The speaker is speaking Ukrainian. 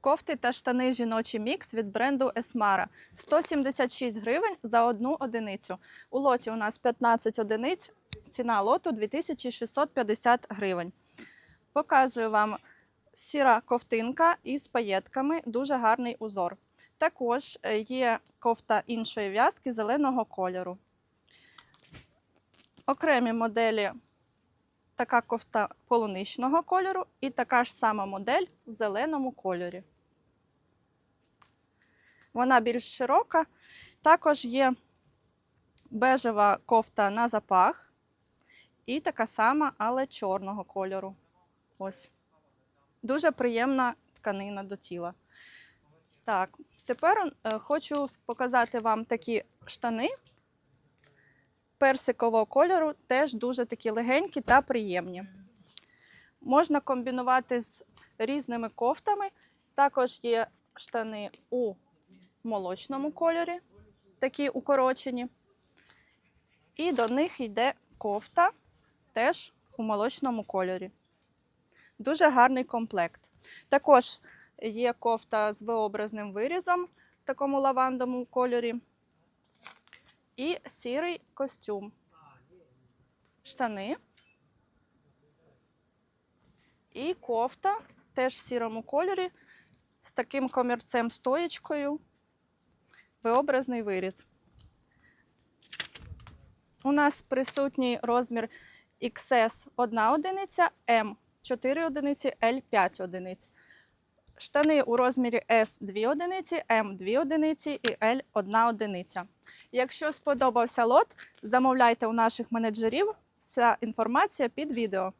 Кофти та штани жіночий мікс від бренду Esmara. 176 гривень за одну одиницю. У лоті у нас 15 одиниць, ціна лоту 2650 гривень. Показую вам сіра ковтинка із паєтками, дуже гарний узор. Також е, є кофта іншої в'язки зеленого кольору. Окремі моделі така кофта полуничного кольору і така ж сама модель в зеленому кольорі. Вона більш широка. Також є бежева кофта на запах і така сама, але чорного кольору. Ось. Дуже приємна тканина до тіла. Так, тепер е, хочу показати вам такі штани персикового кольору, теж дуже такі легенькі та приємні. Можна комбінувати з різними кофтами. Також є штани у молочному кольорі, такі укорочені. І до них йде кофта теж у молочному кольорі. Дуже гарний комплект. Також є кофта з V-образним вирізом в такому лавандовому кольорі. І сірий костюм. Штани. І кофта теж в сірому кольорі з таким комірцем стоєчкою. V-образний виріз. У нас присутній розмір XS 1 одиниця, M 4 одиниці, L 5 одиниць. Штани у розмірі S 2 одиниці, M 2 одиниці і L 1 одиниця. Якщо сподобався лот, замовляйте у наших менеджерів. Вся інформація під відео.